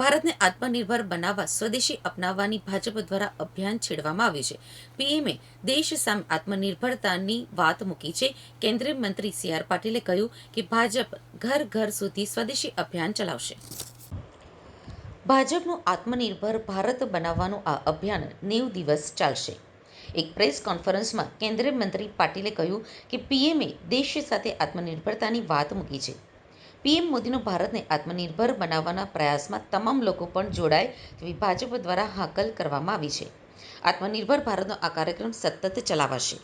ભારતને આત્મનિર્ભર બનાવવા સ્વદેશી અપનાવવાની ભાજપ દ્વારા અભિયાન છેડવામાં આવ્યું છે. પીએમએ દેશ સામે આત્મનિર્ભરતાની વાત મૂકી છે. કેન્દ્રીય મંત્રી સી આર પાટીલે કહ્યું કે ભાજપ ઘર ઘર સુધી સ્વદેશી અભિયાન ચલાવશે. ભાજપનું આત્મનિર્ભર ભારત બનાવવાનું આ અભિયાન નેવ દિવસ ચાલશે. એક પ્રેસ કોન્ફરન્સમાં કેન્દ્રીય મંત્રી પાટીલે કહ્યું કે પીએમએ દેશ સાથે આત્મનિર્ભરતાની વાત મૂકી છે. પીએમ મોદીનું ભારતને આત્મનિર્ભર બનાવવાના પ્રયાસમાં તમામ લોકો પણ જોડાય તેવી ભાજપ દ્વારા હાકલ કરવામાં આવી છે. આત્મનિર્ભર ભારતનો આ કાર્યક્રમ સતત ચલાવાશે.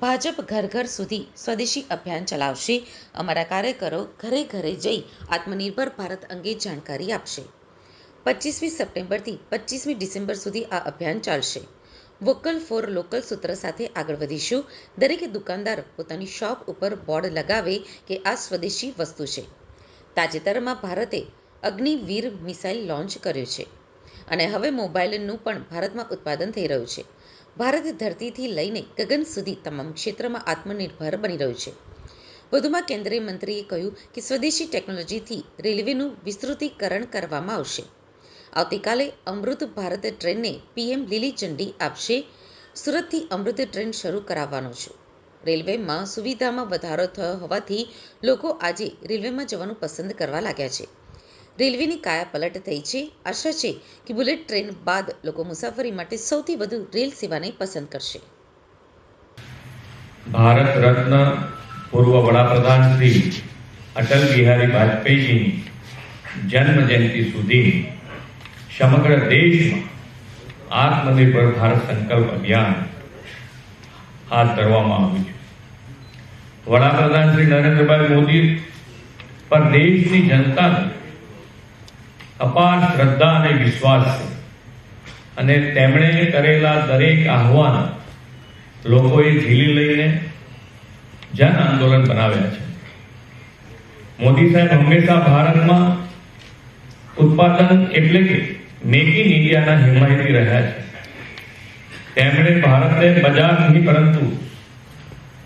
ભાજપ ઘર ઘર સુધી સ્વદેશી અભિયાન ચલાવશે. અમારા કાર્યકરો ઘરે ઘરે જઈ આત્મનિર્ભર ભારત અંગે જાણકારી આપશે. પચીસમી સપ્ટેમ્બરથી પચીસમી ડિસેમ્બર સુધી આ અભિયાન ચાલશે. વોકલ ફોર લોકલ સૂત્ર સાથે આગળ વધીશું. દરેક દુકાનદાર પોતાની શોપ ઉપર બોર્ડ લગાવે કે આ સ્વદેશી વસ્તુ છે. તાજેતરમાં ભારતે અગ્નિવીર મિસાઇલ લોન્ચ કર્યો છે અને હવે મોબાઈલનું પણ ભારતમાં ઉત્પાદન થઈ રહ્યું છે. ભારત ધરતીથી લઈને ગગન સુધી તમામ ક્ષેત્રમાં આત્મનિર્ભર બની રહ્યું છે. વધુમાં કેન્દ્રીય મંત્રીએ કહ્યું કે સ્વદેશી ટેકનોલોજીથી રેલવેનું વિસ્તૃતીકરણ કરવામાં આવશે. આવતીકાલે અમૃત ભારત ટ્રેનને પીએમ લીલી ઝંડી આપશે. સુરતથી અમૃત ટ્રેન શરૂ કરાવવાનો છે. રેલવેમાં સુવિધામાં વધારો થયો હોવાથી લોકો આજે રેલવેમાં જવાનું પસંદ કરવા લાગ્યા છે. રેલવેની કાયા પલટ થઈ છે. આશા છે કે બુલેટ ટ્રેન બાદ લોકો મુસાફરી માટે સૌથી વધુ રેલ સેવાને પસંદ કરશે. ભારત રત્ન પૂર્વ વડાપ્રધાન શ્રી અટલ બિહારી વાજપેયીજીની જન્મ જયંતિ સુધી સમગ્ર દેશમાં આત્મનિર્ભર ભારત સંકલ્પ અભિયાન હાથ ધરવામાં આવ્યું છે. વડાપ્રધાન શ્રી નરેન્દ્રભાઈ મોદી પર દેશની જનતાને અપાર શ્રદ્ધા અને વિશ્વાસ છે. અને તેમણે કરેલા દરેક આહવાન લોકોએ ઝીલી લઈને જન આંદોલન બનાવ્યા છે. મોદી સાહેબ હંમેશા ભારતમાં ઉત્પાદન એટલે કે મેક ઇન ઇન્ડિયાના હિમાયતી રહ્યા. છે તેમણે ભારતને બજાર નહીં, પરંતુ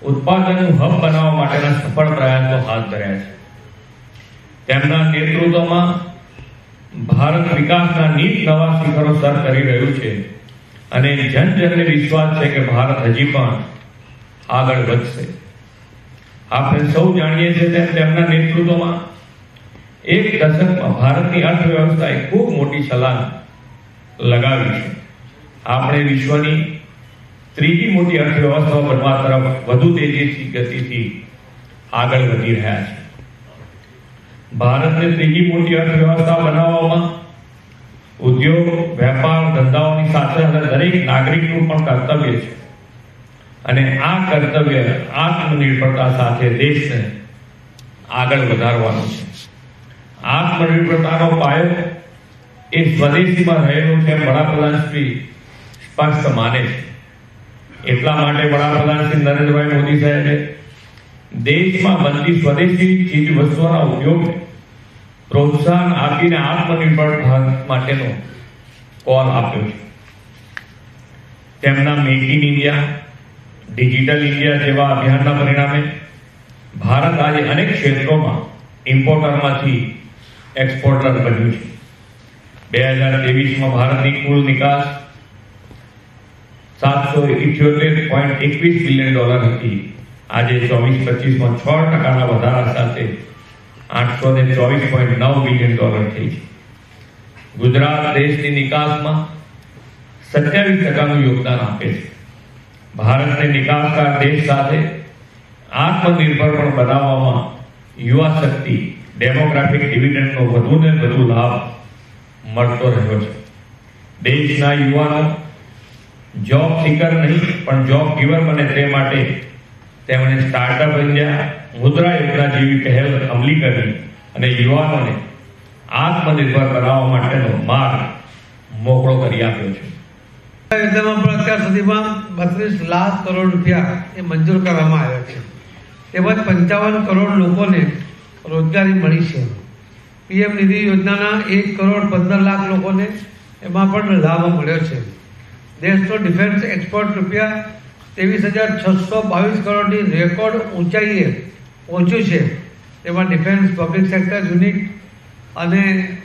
ઉત્પાદનનું હબ બનાવવા માટેના સફળ પ્રયાસો હાથ ધર્યા છે. તેમના નેતૃત્વમાં ભારત વિકાસના નીત નવા શિખરો સર કરી રહ્યું છે અને જન જનને વિશ્વાસ છે કે ભારત હજી પણ આગળ વધશે. આપણે સૌ જાણીએ છીએ તેમ તેમના નેતૃત્વમાં એક દશકમાં ભારતની અર્થવ્યવસ્થાએ ખૂબ મોટી છલાંગ લગાવી છે. આપણે વિશ્વની ત્રીજી મોટી અર્થવ્યવસ્થાઓ બનવા તરફ વધુ તેજીથી, ગતિથી આગળ વધી રહ્યા છે. ભારતને ત્રીજી મોટી અર્થવ્યવસ્થા બનાવવામાં ઉદ્યોગ, વેપાર, ધંધાઓની સાથે સાથે દરેક નાગરિકનું પણ કર્તવ્ય છે. અને આ કર્તવ્ય આત્મનિર્ભરતા સાથે દેશને આગળ વધારવાનું છે. આત્મનિર્ભરતાનો પાયો એ સ્વદેશીમાં રહેલો છે વડાપ્રધાન શ્રી સ્પષ્ટ માને છે. એટલા માટે વડાપ્રધાન શ્રી નરેન્દ્રભાઈ મોદી સાહેબે દેશમાં બનતી સ્વદેશી ચીજ વસ્તુઓના ઉપયોગને પ્રોત્સાહન આપીને આત્મનિર્ભર ભારત માટેનો કોલ આપ્યો છે. તેમના make in India digital India જેવા અભિયાનના પરિણામે ભારત આજે અનેક ક્ષેત્રોમાં ઇમ્પોર્ટરમાંથી એક્સપોર્ટર બન્યું છે. બે હજાર ત્રેવીસમાં ભારતની કુલ નિકાસ સાતસો ઇઠ્યોતેર પોઈન્ટ એકવીસ બિલિયન ડોલર હતી. આજે ચોવીસ પચીસમાં છ ટકાના વધારા સાથે આઠસો ને ચોવીસ પોઈન્ટ નવ બિલિયન ડોલર થઈ છે. ગુજરાત દેશની નિકાસમાં સત્યાવીસ ટકાનું યોગદાન આપે છે. ભારતને નિકાસકાર દેશ સાથે આત્મનિર્ભર પણ બનાવવામાં યુવા શક્તિ ડેમોગ્રાફિક ડિવિડન્ડનો વધુને વધુ લાભ મળતો રહ્યો છે. દેશના યુવાનો જોબ સિકર નહીં, પણ જોબ ગીવર બને તે માટે તેમણે સ્ટાર્ટઅપ ઇન્ડિયા મુદ્રા યોજના જેવી પહેલ અમલી કરી અને યુવાનોને આત્મનિર્ભર બનાવવા માટેનો માર્ગ મોકળો કરી આપ્યો છે. યોજનામાં પણ અત્યાર સુધીમાં બત્રીસ લાખ કરોડ રૂપિયા એ મંજૂર કરવામાં આવ્યા છે. તેમજ પંચાવન કરોડ લોકોને રોજગારી મળી છે. પીએમ નિધિ યોજનાના એક કરોડ પંદર લાખ લોકોને એમાં પણ લાભ મળ્યો છે. દેશનો ડિફેન્સ એક્સપોર્ટ રૂપિયા ત્રેવીસ હજાર છસો બાવીસ કરોડની રેકોર્ડ ઊંચાઈએ પહોંચ્યું છે. તેમાં ડિફેન્સ, પબ્લિક સેક્ટર, યુનિટ અને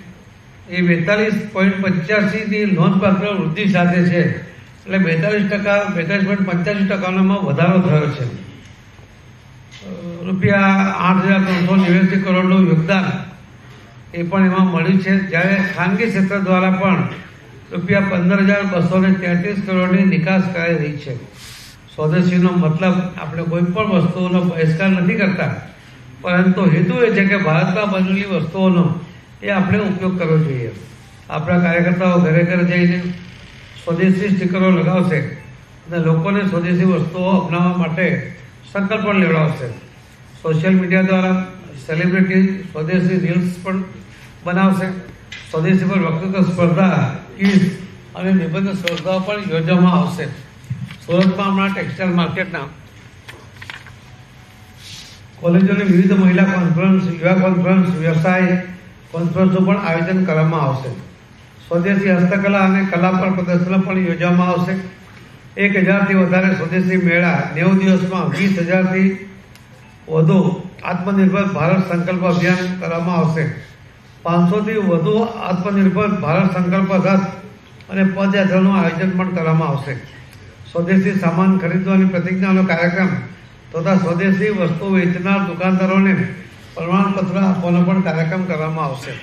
એ બેતાલીસ પોઈન્ટ પંચ્યાસીની નોંધપાત્ર વૃદ્ધિ સાથે છે. એટલે બેતાલીસ ટકા, બેતાલીસ પોઈન્ટ પંચ્યાસી ટકાનામાં વધારો થયો છે. રૂપિયા આઠ હજાર ત્રણસો નેવ્યાસી કરોડનું યોગદાન એ પણ એમાં મળ્યું છે. જ્યારે ખાનગી ક્ષેત્ર દ્વારા પણ રૂપિયા પંદર હજાર બસો ને તેત્રીસ કરોડની નિકાસ કરાઈ રહી છે. સ્વદેશીનો મતલબ આપણે કોઈ પણ વસ્તુઓનો બહિષ્કાર નથી કરતા. પરંતુ હેતુ એ છે કે ભારતમાં બનેલી વસ્તુઓનો એ આપણે ઉપયોગ કરવો જોઈએ. આપણા કાર્યકર્તાઓ ઘરે ઘરે જઈને સ્વદેશી સ્ટીકરો લગાવશે અને લોકોને સ્વદેશી વસ્તુઓ અપનાવવા માટે સંકલ્પ પણ લેવડાવશે સોશિયલ મીડિયા દ્વારા સેલિબ્રિટી સ્વદેશી રીલ્સ પણ બનાવશે. સ્વદેશી પર વક્તૃત્વ સ્પર્ધા ક્વિઝ અને નિબંધ સ્પર્ધાઓ પણ યોજવામાં આવશે. સુરતમાં હમણાં ટેક્સટાઇલ માર્કેટના કોલેજોની વિવિધ મહિલા કોન્ફરન્સ યુવા કોન્ફરન્સ વ્યવસાય કોન્ફરન્સનું પણ આયોજન કરવામાં આવશે. સ્વદેશી હસ્તકલા અને કલા પર પ્રદર્શન પણ યોજવામાં આવશે. એક હજારથી વધારે સ્વદેશી મેળા નેવું દિવસમાં વીસ હજારથી વધુ આત્મનિર્ભર ભારત સંકલ્પ અભિયાન કરવામાં આવશે. પાંચસોથી વધુ આત્મનિર્ભર ભારત સંકલ્પ રથ અને પદયાત્રાનું આયોજન પણ કરવામાં આવશે. સ્વદેશી સામાન ખરીદવાની પ્રતિજ્ઞાનો કાર્યક્રમ તથા સ્વદેશી વસ્તુ વેચનાર દુકાનદારોને પ્રમાણપત્ર આપવાનો પણ કાર્યક્રમ કરવામાં આવશે.